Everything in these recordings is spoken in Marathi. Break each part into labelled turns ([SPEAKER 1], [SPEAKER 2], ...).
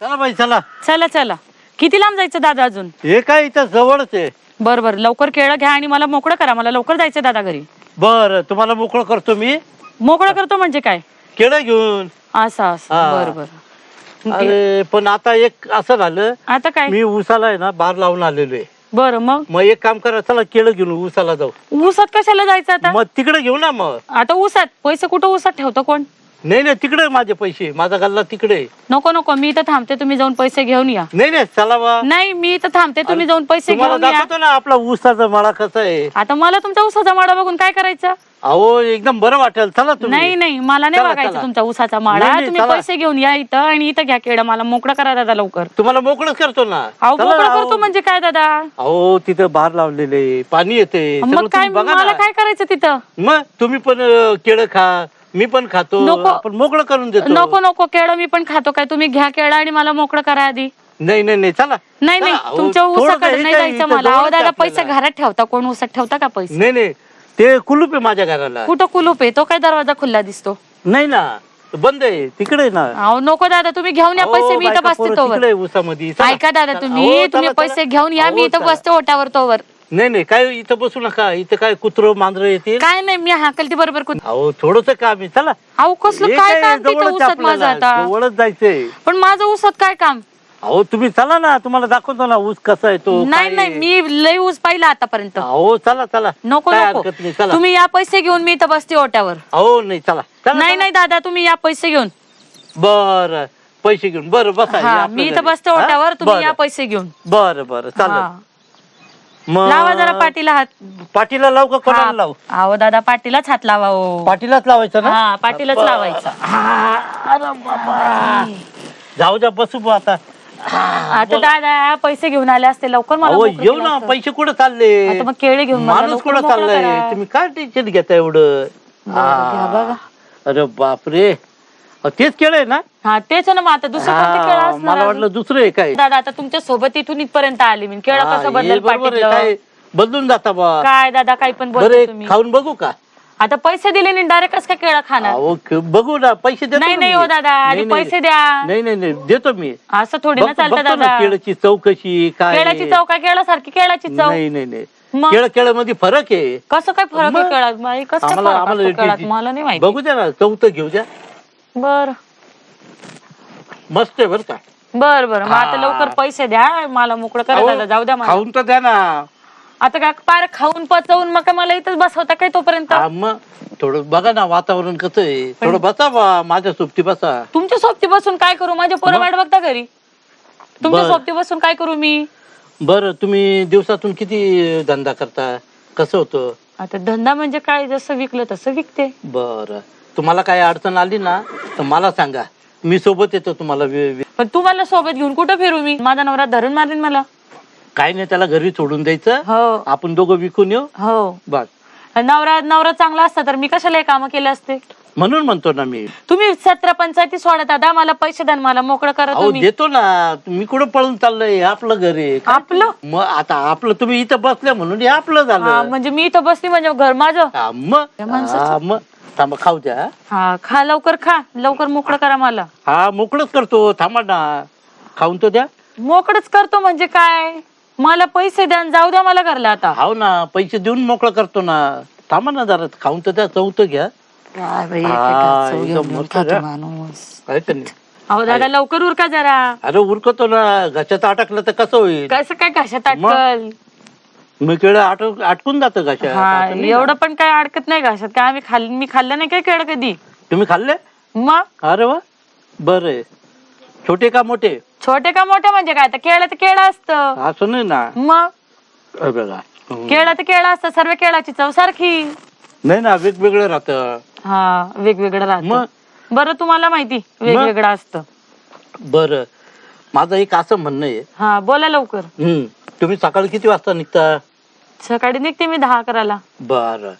[SPEAKER 1] चला बाई चला.
[SPEAKER 2] चला चला. किती लांब जायचं दादा अजून?
[SPEAKER 1] हे काय इथं जवळच आहे.
[SPEAKER 2] बर बर. लवकर केळं घ्या आणि मला मोकळं करा. मला लवकर जायचं दादा घरी.
[SPEAKER 1] बर तुम्हाला मोकळं करतो मी?
[SPEAKER 2] मोकळं करतो म्हणजे काय?
[SPEAKER 1] केळं घेऊन.
[SPEAKER 2] असं असं. बर बर.
[SPEAKER 1] अरे पण आता एक असं झालं.
[SPEAKER 2] आता काय?
[SPEAKER 1] मी उसाला आहे ना बार लावून आलेलो आहे.
[SPEAKER 2] बर मग?
[SPEAKER 1] मग एक काम करा चला केळं घेऊन उसाला जाऊ.
[SPEAKER 2] ऊसात कशाला जायचं आता?
[SPEAKER 1] मग तिकडे घेऊ ना मग.
[SPEAKER 2] आता ऊसात? पैसे कुठं ऊसात ठेवतो कोण?
[SPEAKER 1] नाही नाही तिकडे माझे पैसे. माझा गल्ला तिकडे. आहे.
[SPEAKER 2] नको नको मी इथं थांबते तुम्ही जाऊन पैसे घेऊन या.
[SPEAKER 1] नाही नाही चला बा.
[SPEAKER 2] नाही मी इथं थांबते तुम्ही जाऊन पैसे
[SPEAKER 1] तुम्हाला
[SPEAKER 2] घेऊन या.
[SPEAKER 1] दाखवतो ना आपला ऊसाचा मळा कसा आहे.
[SPEAKER 2] आता मला तुमचा ऊसाचा माडा बघून काय करायचं?
[SPEAKER 1] अहो एकदम बरं वाटेल. चला तुम्ही.
[SPEAKER 2] नाही नाही मला नाही
[SPEAKER 1] चला,
[SPEAKER 2] बघायचं
[SPEAKER 1] चला.
[SPEAKER 2] तुमचा
[SPEAKER 1] नाही, नाही,
[SPEAKER 2] तुम्ही
[SPEAKER 1] चला.
[SPEAKER 2] पैसे घेऊन या इथं आणि इथं घ्या केळं. मला मोकळं करा दादा लवकर.
[SPEAKER 1] तुम्हाला मोकळच करतो ना.
[SPEAKER 2] अहो
[SPEAKER 1] चला
[SPEAKER 2] मोकळं
[SPEAKER 1] ना,
[SPEAKER 2] करतो. म्हणजे काय दादा?
[SPEAKER 1] अहो तिथं बार लावलेले पाणी येते. सगळं
[SPEAKER 2] मग काय
[SPEAKER 1] तुम्ही बघा
[SPEAKER 2] मला
[SPEAKER 1] ना.
[SPEAKER 2] काय करायचं तिथं?
[SPEAKER 1] मग तुम्ही पण केळं खा. मी पण खातो.
[SPEAKER 2] नको.
[SPEAKER 1] आपण मोकळं करून देतो.
[SPEAKER 2] नको नको. केळं मी पण खातो. काय तुम्ही घ्या केळं आणि मला मोकळं करा आधी.
[SPEAKER 1] नाही नाही नाही. चला.
[SPEAKER 2] नाही नाही.
[SPEAKER 1] चला, अहो,
[SPEAKER 2] तुमच्या
[SPEAKER 1] थोडं
[SPEAKER 2] ऊसाकडे
[SPEAKER 1] काही
[SPEAKER 2] नाही
[SPEAKER 1] काही
[SPEAKER 2] जायचं
[SPEAKER 1] इथं
[SPEAKER 2] मला. अहो
[SPEAKER 1] जवळच
[SPEAKER 2] दादा
[SPEAKER 1] आहे
[SPEAKER 2] पैसे
[SPEAKER 1] आपल्याला.
[SPEAKER 2] घरात ठेवता. कोण ऊसात ठेवता का पैसे?
[SPEAKER 1] नाही नाही. ते कुलूप आहे माझ्या घराला.
[SPEAKER 2] कुठं कुलूप आहे? तो काय दरवाजा खुल्ला दिसतो?
[SPEAKER 1] नाही ना बंद आहे. तिकडे आहे ना.
[SPEAKER 2] अहो नको दादा तुम्ही घेऊन या पैसे मी इथं बसते तोवर.
[SPEAKER 1] चला.
[SPEAKER 2] ऐका दादा. तुम्ही
[SPEAKER 1] अहो,
[SPEAKER 2] तुम्ही पैसे. घेऊन या मी
[SPEAKER 1] अहो,
[SPEAKER 2] इथं. बसते ओटावर तोवर.
[SPEAKER 1] नाही नाही काय इथं बसू नका. इथं काय कुत्र मांजर येतील?
[SPEAKER 2] काय नाही मी हाकलती बरोबर कुठं
[SPEAKER 1] अहो थोडस काम आहे. चला.
[SPEAKER 2] अहो कसलं
[SPEAKER 1] हे
[SPEAKER 2] काय काम तिथं
[SPEAKER 1] जवळच आहे
[SPEAKER 2] ऊसात माझं
[SPEAKER 1] आपल्याला,
[SPEAKER 2] आता?
[SPEAKER 1] जवळच जायचंय.
[SPEAKER 2] पण माझं ऊसात काय काम?
[SPEAKER 1] अहो तुम्ही चला ना तुम्हाला दाखवतो ना ऊस कसा आहे तो
[SPEAKER 2] नाही
[SPEAKER 1] काय
[SPEAKER 2] नाही
[SPEAKER 1] आहे.
[SPEAKER 2] मी लय ऊस पाहिला आतापर्यंत.
[SPEAKER 1] अहो चला चला.
[SPEAKER 2] नको
[SPEAKER 1] काय
[SPEAKER 2] नको.
[SPEAKER 1] हरकत नाही चला.
[SPEAKER 2] तुम्ही या पैसे घेऊन मी इथं बसते ओट्यावर.
[SPEAKER 1] अहो नाही चला चला,
[SPEAKER 2] नाही
[SPEAKER 1] चला.
[SPEAKER 2] नाही दादा तुम्ही या पैसे घेऊन.
[SPEAKER 1] बर पैसे घेऊन. बर बसा हे
[SPEAKER 2] हा
[SPEAKER 1] आपलं
[SPEAKER 2] मी इथं
[SPEAKER 1] घरी.
[SPEAKER 2] बसते
[SPEAKER 1] हा?
[SPEAKER 2] ओट्यावर तुम्ही
[SPEAKER 1] बरं.
[SPEAKER 2] या पैसे घेऊन.
[SPEAKER 1] बर बर
[SPEAKER 2] हा.
[SPEAKER 1] चालेल. मग
[SPEAKER 2] लावा जरा पाटीला हात.
[SPEAKER 1] पाटीला लावू का कोणाला
[SPEAKER 2] हा.
[SPEAKER 1] लावू?
[SPEAKER 2] अहो दादा पाटीलाच हात लावा हो.
[SPEAKER 1] पाटीलाच लावायचं ना?
[SPEAKER 2] हा पाटीलच लावायचा.
[SPEAKER 1] अरे बाबा. जाऊ द्या बसू बुवा आता.
[SPEAKER 2] आता दादा पैसे घेऊन आले असते लवकर मला
[SPEAKER 1] अहो
[SPEAKER 2] मोकळं
[SPEAKER 1] येऊ
[SPEAKER 2] केलं
[SPEAKER 1] ना
[SPEAKER 2] असतं.
[SPEAKER 1] पैसे कुठं चालले?
[SPEAKER 2] आता मग केळी घेऊन मला
[SPEAKER 1] माणूस
[SPEAKER 2] लवकर
[SPEAKER 1] कुठं
[SPEAKER 2] मोकळं
[SPEAKER 1] चाललाय?
[SPEAKER 2] करा.
[SPEAKER 1] तुम्ही काय टेन्शन घेता एवढं?
[SPEAKER 2] बरं, घ्या बघा.
[SPEAKER 1] हा. अरे बापरे. अहो, तेच केळं आहे ना?
[SPEAKER 2] हा तेच ना मग आता दुसरं कोणतं केळं
[SPEAKER 1] हा,
[SPEAKER 2] असणार
[SPEAKER 1] मला
[SPEAKER 2] अजून?
[SPEAKER 1] वाटलं दुसरं आहे काय?
[SPEAKER 2] दादा आता तुमच्यासोबत इथून इथपर्यंत आले मी. केळं
[SPEAKER 1] हा,
[SPEAKER 2] कसं
[SPEAKER 1] हे
[SPEAKER 2] बदल
[SPEAKER 1] बरोबर आहे,
[SPEAKER 2] पाटील?
[SPEAKER 1] काय? बदलून जाता बा
[SPEAKER 2] काय दादा काही पण
[SPEAKER 1] बरं
[SPEAKER 2] बोलतो तुम्ही.
[SPEAKER 1] खाऊन बघू का?
[SPEAKER 2] आता पैसे दिले नाही डायरेक्ट कसं काय केळं खाणार?
[SPEAKER 1] अहो क- बघू ना पैसे देतो
[SPEAKER 2] नाही
[SPEAKER 1] ना
[SPEAKER 2] नाही
[SPEAKER 1] मी.
[SPEAKER 2] हो दादा आधी
[SPEAKER 1] नाही, नाही,
[SPEAKER 2] पैसे द्या.
[SPEAKER 1] नाही नाही नाही देतो मी.
[SPEAKER 2] असं थोडी ना
[SPEAKER 1] बघ-
[SPEAKER 2] चालतं
[SPEAKER 1] बघतो ना
[SPEAKER 2] दादा.
[SPEAKER 1] केळची चौकशी काय
[SPEAKER 2] केळाची चव काय केळासारखी केळाची चव
[SPEAKER 1] नाही नाही नाही.
[SPEAKER 2] मग?
[SPEAKER 1] केळ केळमध्ये फरक आहे.
[SPEAKER 2] कसं काय फरक आहे
[SPEAKER 1] मग?
[SPEAKER 2] केळात? बाई, कसं काय
[SPEAKER 1] आम्हाला
[SPEAKER 2] फरक
[SPEAKER 1] आम्हाला
[SPEAKER 2] असतो केळात?
[SPEAKER 1] ते-
[SPEAKER 2] मला नाही माहिती.
[SPEAKER 1] बघू द्या ना चौथ घेऊ द्या.
[SPEAKER 2] बर.
[SPEAKER 1] मस्त आहे बरं का?
[SPEAKER 2] बर बर. मग आता
[SPEAKER 1] हा.
[SPEAKER 2] लवकर पैसे द्या मला मोकळं करा दादा जाऊ द्या मला.
[SPEAKER 1] खाऊन तर द्या ना.
[SPEAKER 2] आता काय पार खाऊन पचवून मग काय मला इथंच बसवता काय तोपर्यंत?
[SPEAKER 1] हा, मग थोडं बघा ना वातावरण कसं आहे. थोडं बसा बा माझ्या सोबती बसा.
[SPEAKER 2] तुमच्या सोबती बसून काय करू? माझे पोरं
[SPEAKER 1] मग?
[SPEAKER 2] वाट बघता घरी. तुमच्या
[SPEAKER 1] बर.
[SPEAKER 2] सोबती बसून काय करू मी?
[SPEAKER 1] बरं तुम्ही दिवसातून किती धंदा करता? कसं होतं?
[SPEAKER 2] आता धंदा म्हणजे काय? जसं विकलं तसं विकते.
[SPEAKER 1] बरं. तुम्हाला काय अडचण आली ना तर मला सांगा. मी सोबत येतो तुम्हाला वे- वे-
[SPEAKER 2] पण तू मला सोबत घेऊन कुठं फिरू मी? माझा नवरा धरून मारेन मला.
[SPEAKER 1] काय नाही त्याला घरी सोडून द्यायचं.
[SPEAKER 2] हो.
[SPEAKER 1] आपण दोघं विकून येऊ.
[SPEAKER 2] हो.
[SPEAKER 1] बस.
[SPEAKER 2] नवरा नवरा चांगला असता तर मी कशाला हे काम केले असते?
[SPEAKER 1] म्हणून म्हणतो ना मी.
[SPEAKER 2] तुम्ही सतरा पंचायती सोडा दादा मला पैसे द्या न मला मोकळं करा
[SPEAKER 1] अहो
[SPEAKER 2] तुम्ही.
[SPEAKER 1] देतो ना. मी कुठं पळून चाललोय? आपलं घर आहे.
[SPEAKER 2] आपलं?
[SPEAKER 1] मग आता आपलं तुम्ही इथं बसले म्हणून हे आपलं
[SPEAKER 2] हा
[SPEAKER 1] झालं
[SPEAKER 2] म्हणजे मी इथं बसली म्हणजे घर माझं?
[SPEAKER 1] हा, मग
[SPEAKER 2] त्या माणसाचं-
[SPEAKER 1] हा, मग थांबा खाऊ द्या हा.
[SPEAKER 2] हा खा लवकर खा. लवकर मोकळं करा मला.
[SPEAKER 1] हा मोकळच करतो. थांबा ना. खाऊन तो द्या.
[SPEAKER 2] मोकळच करतो म्हणजे काय? मला पैसे द्या जाऊ द्या मला घरला आता.
[SPEAKER 1] हाव ना पैसे देऊन मोकळं करतो ना. थांबा ना जरा खाऊन तर द्या चौथं घ्या.
[SPEAKER 2] काय बाई,
[SPEAKER 1] हा,
[SPEAKER 2] एकेकाचं चव
[SPEAKER 1] एकदम
[SPEAKER 2] घेऊन घेऊन
[SPEAKER 1] मस्त
[SPEAKER 2] खातो
[SPEAKER 1] का?
[SPEAKER 2] माणूस.
[SPEAKER 1] काय का नाही.
[SPEAKER 2] अहो दादा लवकर उरका जरा.
[SPEAKER 1] अरे उरकतो ना. घशात अटकलं तर कसं होईल?
[SPEAKER 2] कसं काय घशात
[SPEAKER 1] मग?
[SPEAKER 2] अटकल
[SPEAKER 1] मी केळं अटक अटकून जातं घशात.
[SPEAKER 2] हा
[SPEAKER 1] असं नाही ना.
[SPEAKER 2] एवढं पण काय अडकत नाही घशात. काय आम्ही खाल्लं मी खाल्लं नाही काय केळ कधी?
[SPEAKER 1] तुम्ही खाल्ले?
[SPEAKER 2] मग?
[SPEAKER 1] अरे वा. बरं आहे. छोटे का मोठे?
[SPEAKER 2] छोटे का मोठे म्हणजे काय? तर केळं तर केळं असतं.
[SPEAKER 1] असं नाही ना.
[SPEAKER 2] मग?
[SPEAKER 1] हे बघा.
[SPEAKER 2] केळं तर केळं असतं सर्व केळाची चव सारखी.
[SPEAKER 1] नाही ना वेगवेगळं राहतं.
[SPEAKER 2] हा वेगवेगळं राहतं. बरं तुम्हाला माहिती वेगवेगळं असतं.
[SPEAKER 1] बरं. माझं एक असं म्हणणं आहे.
[SPEAKER 2] हा बोला लवकर.
[SPEAKER 1] तुम्ही सकाळी किती वाजता निघता?
[SPEAKER 2] सकाळी निघते मी दहा अकराला.
[SPEAKER 1] बरं.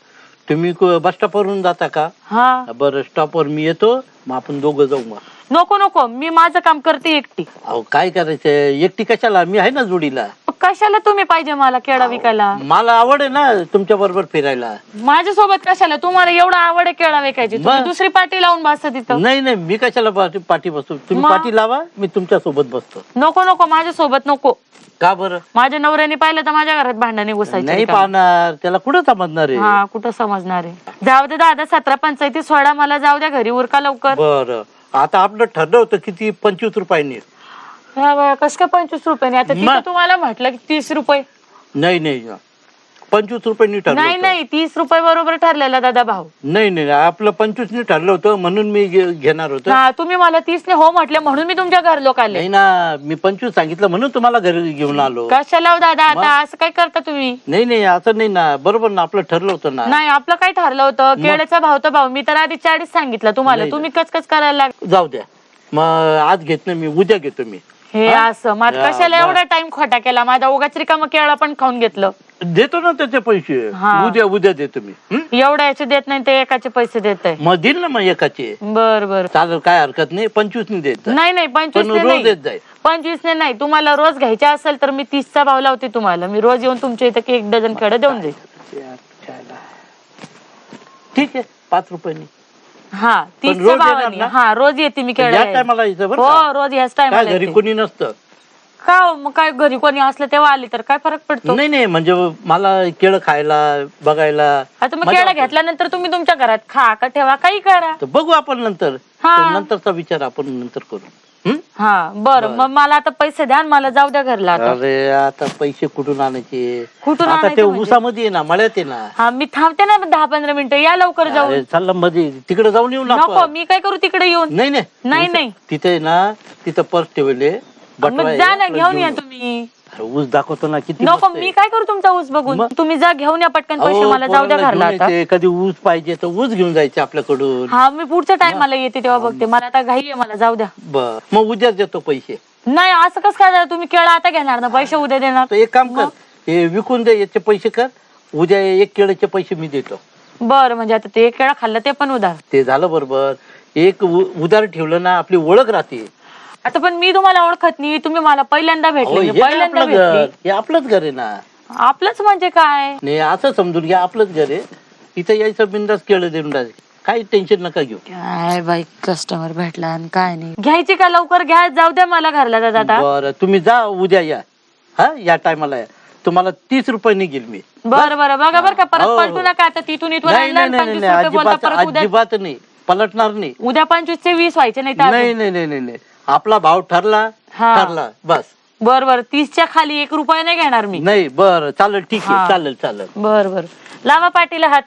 [SPEAKER 1] तुम्ही बस स्टॉपवरून जाता का?
[SPEAKER 2] हा.
[SPEAKER 1] बरं स्टॉपवर मी येतो. मग आपण दोघं जाऊ मग.
[SPEAKER 2] नको नको. मी माझं काम करते एकटी.
[SPEAKER 1] अहो काय करायचं एकटी कशाला? मी आहे ना जोडीला.
[SPEAKER 2] मग कशाला तुम्ही पाहिजे मला केळा विकायला?
[SPEAKER 1] मला आवड आहे ना तुमच्या बरोबर फिरायला.
[SPEAKER 2] माझ्यासोबत कशाला? तुम्हाला एवढा आवड आहे केळा विकायची. तुम्ही
[SPEAKER 1] बस.
[SPEAKER 2] दुसरी पाठी लावून बसता तिथं.
[SPEAKER 1] नाही नाही. मी कशाला पाठी पाठी बसतो तुम्ही
[SPEAKER 2] मग?
[SPEAKER 1] पाठी लावा मी तुमच्यासोबत बसतो.
[SPEAKER 2] नको नको. माझ्यासोबत नको.
[SPEAKER 1] का बरं?
[SPEAKER 2] माझ्या नवऱ्याने पाहिलं तर माझ्या घरात भांडणे घुसायचे
[SPEAKER 1] नाही. पाहणार. त्याला कुठं समजणार आहे?
[SPEAKER 2] हा कुठं समजणार आहे? जाऊ दे दादा सतरा पंचायती सोडा मला. जाऊ द्या घरी उरका लवकर.
[SPEAKER 1] बर. आता आपलं ठरलं होतं किती पंचवीस रुपयांनी.
[SPEAKER 2] कस काय पंचवीस रुपयाने? आता तिथं
[SPEAKER 1] मग?
[SPEAKER 2] तुम्हाला म्हटलं की तीस रुपये.
[SPEAKER 1] नाही नाही पंचवीस रुपयांनी ठरलं
[SPEAKER 2] नाही
[SPEAKER 1] होतं.
[SPEAKER 2] नाही तीस रुपये बरोबर ठरलेला दादा भाऊ.
[SPEAKER 1] नाही नाही आपलं पंचवीसनी ठरलं होतं म्हणून मी घे- घेणार होतो.
[SPEAKER 2] हा तुम्ही मला तीसने हो म्हटले म्हणून मी तुमच्या घर लोक आले.
[SPEAKER 1] नाही ना मी पंचवीस सांगितलं म्हणून तुम्हाला घरी घेऊन आलो.
[SPEAKER 2] कशाला हो दादा आता असं काय करता तुम्ही?
[SPEAKER 1] नाही नाही असं नाही ना बरोबर ना आपलं ठरलं होतं ना.
[SPEAKER 2] नाही आपलं काय ठरलं होतं? केळ्याचा भाव तर भाव मी तर आधी चाळीस सांगितलं तुम्हाला. तुम्ही कचकच करायला
[SPEAKER 1] जाऊ द्या. मग आज घेत नाही मी उद्या घेतो मी.
[SPEAKER 2] हे असं. मग कशाला. एवढा टाइम खोटा केला? माझा उगाच रिकामं केळा पण खाऊन घेतलं.
[SPEAKER 1] देतो ना त्याचे पैसे.
[SPEAKER 2] हा.
[SPEAKER 1] उद्या उद्या देतो मी. हं?
[SPEAKER 2] एवढ्या याचे देत नाही ते एकाचे पैसे देत आहे
[SPEAKER 1] मग देईल ना मग एकाचे.
[SPEAKER 2] बर बर.
[SPEAKER 1] चालेल काय हरकत नाही. पंचवीस नाही देत
[SPEAKER 2] नाही नाही
[SPEAKER 1] पण
[SPEAKER 2] पंचवीस
[SPEAKER 1] रोज
[SPEAKER 2] नाही.
[SPEAKER 1] देत जाईल
[SPEAKER 2] पंचवीस नाही. तुम्हाला रोज घ्यायचे असेल तर मी तीसचा भाव लावते तुम्हाला. मी रोज येऊन तुमच्या इथं एक डझन खेळ देऊन जाईल
[SPEAKER 1] ठीक आहे. पाच रुपयांनी
[SPEAKER 2] हा तीसच्या
[SPEAKER 1] रोज येणार
[SPEAKER 2] भावाने
[SPEAKER 1] ना?
[SPEAKER 2] हा रोज येते मी खेळ
[SPEAKER 1] या टायमाला यायचं बरं
[SPEAKER 2] हो? रोज ह्याच
[SPEAKER 1] काय घरी
[SPEAKER 2] टाइम
[SPEAKER 1] कोणी नसतं
[SPEAKER 2] का हो, मग काय घरी कोणी असलं तेव्हा आली तर काय फरक पडतो
[SPEAKER 1] नाही नाही म्हणजे मला केळं खायला बघायला
[SPEAKER 2] आता मग
[SPEAKER 1] मजा
[SPEAKER 2] केळा
[SPEAKER 1] वाटते.
[SPEAKER 2] घेतल्यानंतर तुम्ही तुमच्या घरात खा का ठेवा काही करा
[SPEAKER 1] तर बघू आपण नंतर
[SPEAKER 2] हा.
[SPEAKER 1] तो नंतरचा विचार आपण नंतर करू हं?
[SPEAKER 2] हा बर मग मला आता पैसे द्या आणि मला जाऊ द्या घरला आता.
[SPEAKER 1] अरे आता पैसे कुठून आणायचे?
[SPEAKER 2] कुठून
[SPEAKER 1] आता
[SPEAKER 2] आणायचे
[SPEAKER 1] ते
[SPEAKER 2] म्हणजे?
[SPEAKER 1] उसामध्ये आहे ना मळ्यात आहे ना.
[SPEAKER 2] हा मी थांबते ना दहा पंधरा मिनिटं या लवकर जाऊन.
[SPEAKER 1] अरे चाललं मध्ये तिकडे जाऊन येऊ ना
[SPEAKER 2] नको
[SPEAKER 1] आपण
[SPEAKER 2] मी काय करू तिकडे येऊन?
[SPEAKER 1] नाही नाही.
[SPEAKER 2] नाही, नाही.
[SPEAKER 1] तिथे ना तिथं पर्स ठेवले.
[SPEAKER 2] मग जा ना घेऊन या तुम्ही.
[SPEAKER 1] अरे ऊस दाखवतो ना किती
[SPEAKER 2] नको
[SPEAKER 1] मस्त आहे.
[SPEAKER 2] मी काय करू तुमचा ऊस बघून?
[SPEAKER 1] मग?
[SPEAKER 2] तुम्ही जा घेऊन या पटकन पैसे
[SPEAKER 1] अहो,
[SPEAKER 2] मला जाऊ द्या घरला
[SPEAKER 1] घेऊन
[SPEAKER 2] आता.
[SPEAKER 1] यायचे, कधी ऊस पाहिजे तर ऊस घेऊन जायचे आपल्याकडून.
[SPEAKER 2] हा मी पुढच्या टायमाला येते तेव्हा बघते. मला आता घाई आहे मला जाऊ द्या.
[SPEAKER 1] बर. मग उद्याच देतो पैसे.
[SPEAKER 2] नाही असं कसं काय झालं? तुम्ही केळा आता घेणार ना? पैसे उद्या देणार?
[SPEAKER 1] तर एक काम कर हे विकून दे याचे पैसे कर. उद्या एक केळीचे पैसे मी देतो.
[SPEAKER 2] बरं म्हणजे आता ते केळा खाल्लं ते पण उधार.
[SPEAKER 1] ते झालं बरोबर. एक उ- उधार ठेवलं ना आपली ओळख राहते.
[SPEAKER 2] आता पण मी तुम्हाला ओळखत नाही तुम्ही मला पहिल्यांदा
[SPEAKER 1] अहो,
[SPEAKER 2] भेटले
[SPEAKER 1] हे
[SPEAKER 2] मी
[SPEAKER 1] काय
[SPEAKER 2] पहिल्यांदा
[SPEAKER 1] आपलं घर
[SPEAKER 2] भेटली.
[SPEAKER 1] हे आपलंच घर आहे ना?
[SPEAKER 2] आपलंच म्हणजे काय?
[SPEAKER 1] नाही असं समजून घ्या आपलंच घर आहे. इथं यायचं बिंदास केळं देऊन टाकायचं. काही टेन्शन नका घेऊ.
[SPEAKER 2] काय बाई कस्टमर भेटला आणि काय नाही. घ्यायची का लवकर? घ्या जाऊ द्या मला घरला दादा आता.
[SPEAKER 1] बरं तुम्ही जा उद्या या. हा या टायमाला या. तुम्हाला तीस रुपये निघेल मी.
[SPEAKER 2] बरं बरं बघा बरं का परत
[SPEAKER 1] हो,
[SPEAKER 2] पलटू. नका आता तिथून
[SPEAKER 1] नाही
[SPEAKER 2] आणलं
[SPEAKER 1] नाही
[SPEAKER 2] आणि
[SPEAKER 1] नाही नाही
[SPEAKER 2] 25 रुपये बोलता
[SPEAKER 1] अजिबात
[SPEAKER 2] परत उद्या
[SPEAKER 1] अजिबात नाही. पलटणार नाही.
[SPEAKER 2] उद्या पंचवीस चे वीस व्हायचे नाही तर
[SPEAKER 1] नाही नाही नाही नाही नाही. आपला भाव ठरला
[SPEAKER 2] हा.
[SPEAKER 1] ठरला बस.
[SPEAKER 2] बर बर. तीसच्या खाली एक रुपया नाही घेणार मी.
[SPEAKER 1] नाही बर चालेल ठीक
[SPEAKER 2] हा.
[SPEAKER 1] आहे चालेल चालेल.
[SPEAKER 2] बर बर. लावा पाटीला हात.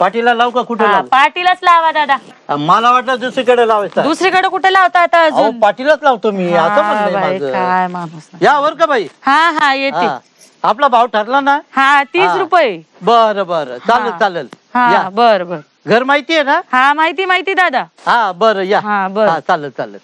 [SPEAKER 1] पाठीला लावू का? कुठे
[SPEAKER 2] हा
[SPEAKER 1] लावू?
[SPEAKER 2] पाटीलाच लावा दादा.
[SPEAKER 1] मला वाटलं दुसरीकडे लावायचा
[SPEAKER 2] दुसरीकडे कुठे लावता आता
[SPEAKER 1] अहो
[SPEAKER 2] अजून?
[SPEAKER 1] पाठीलाच लावतो मी असं
[SPEAKER 2] हा,
[SPEAKER 1] म्हणणं
[SPEAKER 2] बाई,
[SPEAKER 1] आहे माझं.
[SPEAKER 2] काय माणूस
[SPEAKER 1] या वर का बाई?
[SPEAKER 2] हा हा येते.
[SPEAKER 1] हा. आपला भाव ठरला ना?
[SPEAKER 2] हा तीस
[SPEAKER 1] हा.
[SPEAKER 2] रुपये.
[SPEAKER 1] बर बर. चालेल
[SPEAKER 2] हा.
[SPEAKER 1] चालेल.
[SPEAKER 2] हा
[SPEAKER 1] या.
[SPEAKER 2] बर बर.
[SPEAKER 1] घर माहिती आहे ना?
[SPEAKER 2] हा माहिती माहिती दादा.
[SPEAKER 1] हा बर या.
[SPEAKER 2] हा बर.
[SPEAKER 1] चालेल चालेल.